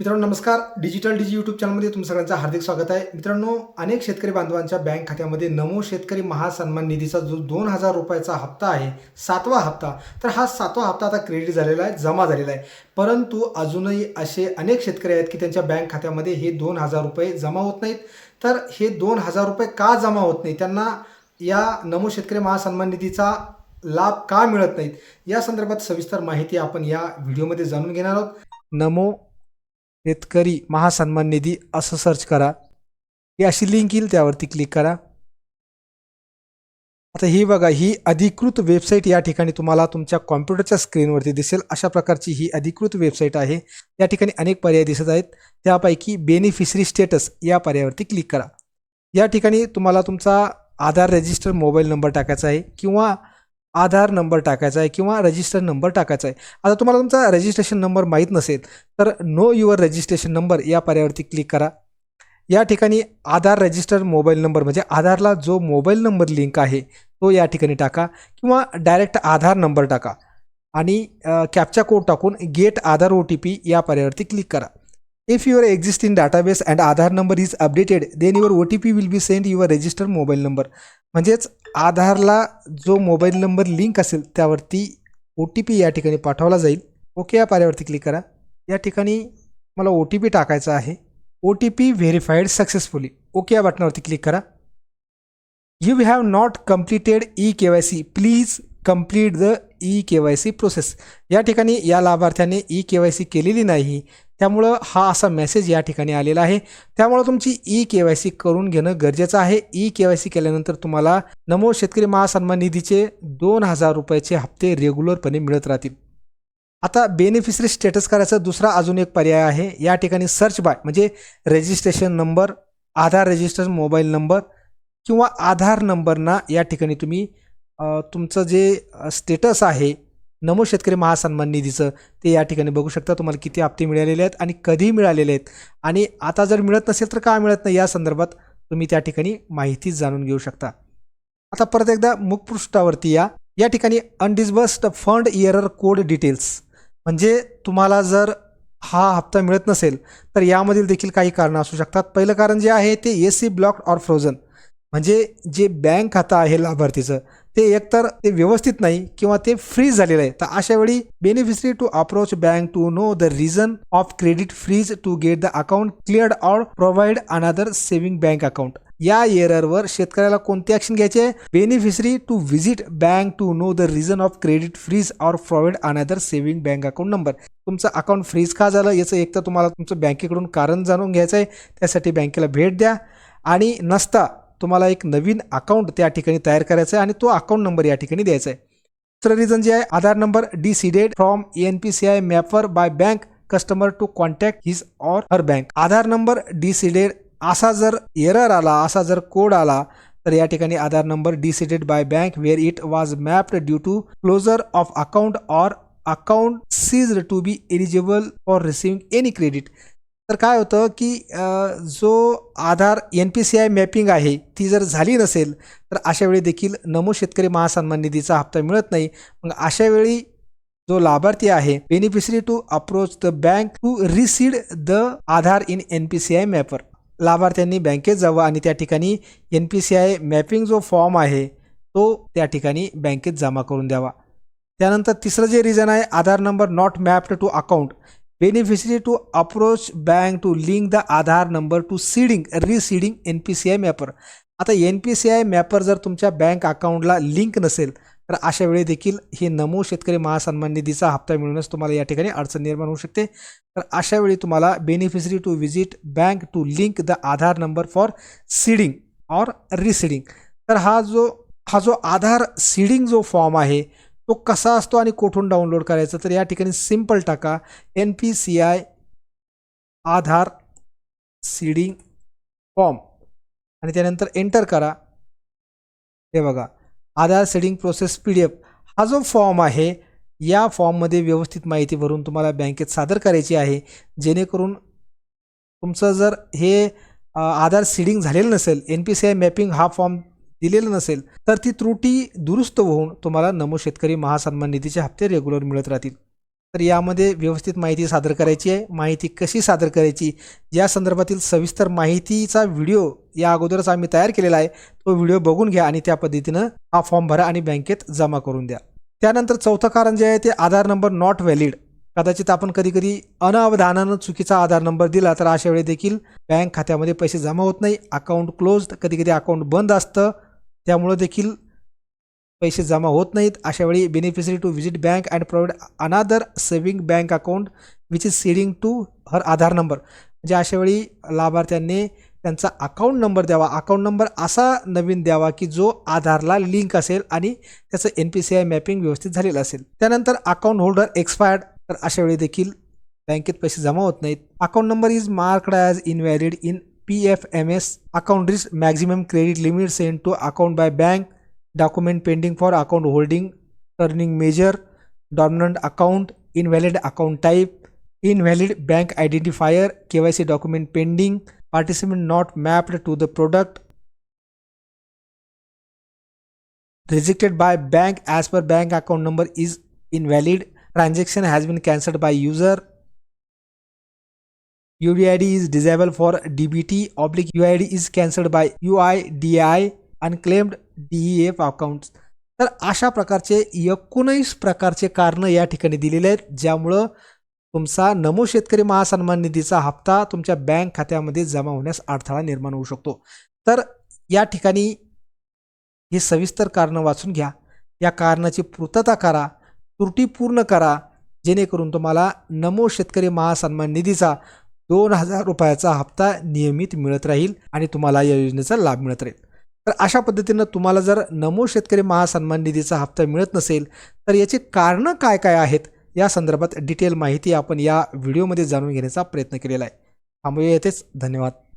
मित्रांनो नमस्कार. डिजिटल डिजी यूट्यूब चॅनलमध्ये तुमचं सगळ्यांचं हार्दिक स्वागत आहे. मित्रांनो अनेक शेतकरी बांधवांच्या बँक खात्यामध्ये नमो शेतकरी महासन्मान निधीचा जो दोन हजार रुपयाचा हप्ता आहे सातवा हप्ता तर हा सातवा हप्ता आता क्रेडिट झालेला आहे जमा झालेला आहे. परंतु अजूनही असे अनेक शेतकरी आहेत की त्यांच्या बँक खात्यामध्ये हे दोन हजार रुपये जमा होत नाहीत. तर हे दोन हजार रुपये का जमा होत नाही त्यांना या नमो शेतकरी महासन्मान निधीचा लाभ का मिळत नाहीत? या संदर्भात सविस्तर माहिती आपण या व्हिडिओमध्ये जाणून घेणार आहोत. नमो शेतकरी महासन्मान निधी असं सर्च करा. ही अशी लिंक येईल त्यावरती क्लिक करा. आता ही बघा ही अधिकृत वेबसाईट या ठिकाणी तुम्हाला तुमच्या कॉम्प्युटरच्या स्क्रीनवरती दिसेल. अशा प्रकारची ही अधिकृत वेबसाईट आहे. या ठिकाणी अनेक पर्याय दिसत आहेत. त्यापैकी बेनिफिशरी स्टेटस या पर्यायावरती क्लिक करा. या ठिकाणी तुम्हाला तुमचा आधार रजिस्टर मोबाईल नंबर टाकायचा आहे किंवा आधार नंबर टाकायचा आहे किंवा रजिस्टर नंबर टाकायचा आहे. आता तुम्हाला तुमचा रजिस्ट्रेशन नंबर माहीत नसेल तर नो युअर रजिस्ट्रेशन नंबर या पर्यायावरती क्लिक करा. या ठिकाणी आधार रजिस्टर मोबाईल नंबर म्हणजे आधारला जो मोबाईल नंबर लिंक आहे तो या ठिकाणी टाका किंवा डायरेक्ट आधार नंबर टाका आणि कॅपचा कोड टाकून get Aadhaar O T P या पर्यायावरती क्लिक करा. If your existing database and Aadhaar number is updated then your O T P will be send your register mobile number म्हणजेच आधारला जो mobile number link असेल त्यावरती ओ T P या ठिकाणी पाठवला जाईल. ओके या पर्यावरती क्लिक करा. या ठिकाणी मला ओ टी पी टाकायचा आहे. O T P verified successfully. Okay या बटनावरती क्लिक करा. You have not completed E K Y C. Please complete the E K Y C process या ठिकाणी या लाभार्थ्याने ई के वाय सी केलेली नाही. त्यामुळं हा असा मेसेज या ठिकाणी आलेला आहे. त्यामुळं तुमची ई के वाय सी करून घेणं गरजेचं आहे. ई के वाय सी केल्यानंतर तुम्हाला नमो शेतकरी महासन्मान निधीचे दोन हजार रुपयाचे हप्ते रेग्युलरपणे मिळत राहतील. आता बेनिफिशरी स्टेटस करायचा दुसरा अजून एक पर्याय आहे. या ठिकाणी सर्च बाय म्हणजे registration number Aadhaar register mobile number किंवा आधार नंबरना या ठिकाणी तुम्ही तुमचं जे स्टेटस आहे नमो शेतकरी महासन्मान निधीचं ते या ठिकाणी बघू शकता. तुम्हाला किती हप्ते मिळालेले आहेत आणि कधी मिळालेले आहेत. आणि आता जर मिळत नसेल तर का मिळत नाही? या संदर्भात तुम्ही त्या ठिकाणी माहिती जाणून घेऊ शकता. आता परत एकदा मुखपृष्ठावरती या. या ठिकाणी undisbursed fund error code details म्हणजे तुम्हाला जर हा हप्ता मिळत नसेल तर यामधील देखील काही कारणं असू शकतात. पहिलं कारण जे आहे ते A C block or frozen म्हणजे जे बँक खातं आहे लाभार्थीचं ते एकतर ते व्यवस्थित नाही किंवा ते फ्रीज झालेलं आहे. तर अशा वेळी beneficiary to approach bank to know the reason of credit freeze to get the account cleared or provide another saving bank account या एररवर शेतकऱ्याला कोणती ॲक्शन घ्यायचे? आहे beneficiary to visit bank to know the reason of credit freeze or provide another saving bank account number तुमचं account freeze का झालं? याचं एक तर तुम्हाला तुमचं बँकेकडून कारण जाणून घ्यायचं आहे. त्यासाठी बँकेला भेट द्या. आणि नसता तुम्हाला एक नवीन अकाउंट त्या ठिकाणी तयार करायचं आहे आणि तो अकाउंट नंबर या ठिकाणी द्यायचा आहे. दुसरं रिझन जे आहे Aadhaar number deseeded from N P C I mapper by bank customer to contact his or her bank Aadhaar number deseeded असा जर एरर आला असा जर कोड आला तर या ठिकाणी Aadhaar number deseeded by bank where it was mapped due to closure of account or account cease to be eligible for receiving any credit तर काय होतं की जो Aadhaar N P C I mapping आहे ती जर झाली नसेल तर अशा वेळी देखील नमो शेतकरी महासन्मान निधीचा हप्ता मिळत नाही. मग अशा वेळी जो लाभार्थी आहे beneficiary to approach the bank to reseed the Aadhaar in N P C I mapper लाभार्थ्यांनी बँकेत जावं आणि त्या ठिकाणी N P C I mapping जो फॉर्म आहे तो त्या ठिकाणी बँकेत जमा करून द्यावा. त्यानंतर तिसरं जे रिझन आहे Aadhaar number not mapped to account beneficiary to approach bank to link the Aadhaar number to seeding reseeding N P C I mapper आता N P C I mapper जर तुमच्या बँक अकाउंटला लिंक नसेल तर अशा वेळी देखील हे नमो शेतकरी महासन्मान निधीचा हप्ता मिळूनच तुम्हाला या ठिकाणी अडचण निर्माण होऊ शकते. तर अशा वेळी तुम्हाला beneficiary to visit bank to link the Aadhaar number for seeding or reseeding तर हा जो हा जो आधार सीडिंग जो फॉर्म आहे तो कसा असतो आणि कुठून डाउनलोड करायचा? तर या ठिकाणी सिंपल टाका. N P C I Aadhaar seeding form. आणि त्यानंतर एंटर करा. हे बघा. Aadhaar seeding process P D F. हा जो फॉर्म आहे या फॉर्ममध्ये व्यवस्थित माहिती भरून तुम्हाला बँकेत सादर करायची आहे. जेणेकरून तुमचं जर हे आधार सीडिंग झालेलं नसेल N P C I mapping हा फॉर्म दिलेलं नसेल तर ती त्रुटी दुरुस्त होऊन तुम्हाला नमो शेतकरी महासन्मान निधीचे हप्ते रेग्युलर मिळत राहतील. तर यामध्ये व्यवस्थित माहिती सादर करायची आहे. माहिती कशी सादर करायची? या संदर्भातील सविस्तर माहितीचा व्हिडिओ या अगोदरच आम्ही तयार केलेला आहे. तो व्हिडिओ बघून घ्या आणि त्या पद्धतीनं हा फॉर्म भरा आणि बँकेत जमा करून द्या. त्यानंतर चौथं कारण जे आहे ते आधार नंबर नॉट व्हॅलिड कदाचित आपण कधी कधी अनावधानानं चुकीचा आधार नंबर दिला तर अशा वेळी देखील बँक खात्यामध्ये पैसे जमा होत नाही. अकाउंट क्लोज कधी कधी अकाउंट बंद असतं. त्यामुळं देखील पैसे जमा होत नाहीत. अशावेळी beneficiary to visit bank and provide another saving bank account which is seeding to her Aadhaar number म्हणजे अशावेळी लाभार्थ्यांनी त्यांचा अकाउंट नंबर द्यावा. अकाउंट नंबर असा नवीन द्यावा की जो आधारला लिंक असेल आणि त्याचं N P C I mapping व्यवस्थित झालेलं असेल. त्यानंतर अकाउंट होल्डर एक्सपायर्ड तर अशावेळी देखील बँकेत पैसे जमा होत नाहीत. Account number is marked as invalid in P F M S account reach maximum credit limit send to account by bank document pending for account holding turning major account account invalid account type invalid bank identifier KYC document pending participant not mapped to the product rejected by bank as per bank account number is invalid transaction has been cancelled by user UID is disabled for DBT oblique UID is cancelled by UIDI unclaimed DEF accounts. तर अशा प्रकारचे एकोणीस प्रकारचे कारणं या ठिकाणी दिलेले आहेत ज्यामुळं तुमचा नमो शेतकरी महासन्मान निधीचा हप्ता तुमच्या बँक खात्यामध्ये जमा होण्यास अडथळा निर्माण होऊ शकतो. तर या ठिकाणी हे सविस्तर कारणं वाचून घ्या. या कारणाची पूर्तता करा त्रुटी पूर्ण करा जेणेकरून तुम्हाला नमो शेतकरी महासन्मान निधीचा दोन हजार रुपयाचा हप्ता नियमित मिळत राहील आणि तुम्हाला या योजनेचा लाभ मिळत राहील. तर अशा पद्धतीनं तुम्हाला जर नमो शेतकरी महासन्मान निधीचा हप्ता मिळत नसेल तर याची कारणं काय काय आहेत? या संदर्भात डिटेल माहिती आपण या व्हिडिओमध्ये जाणून घेण्याचा प्रयत्न केलेला आहे. थांबूया येथेच. धन्यवाद.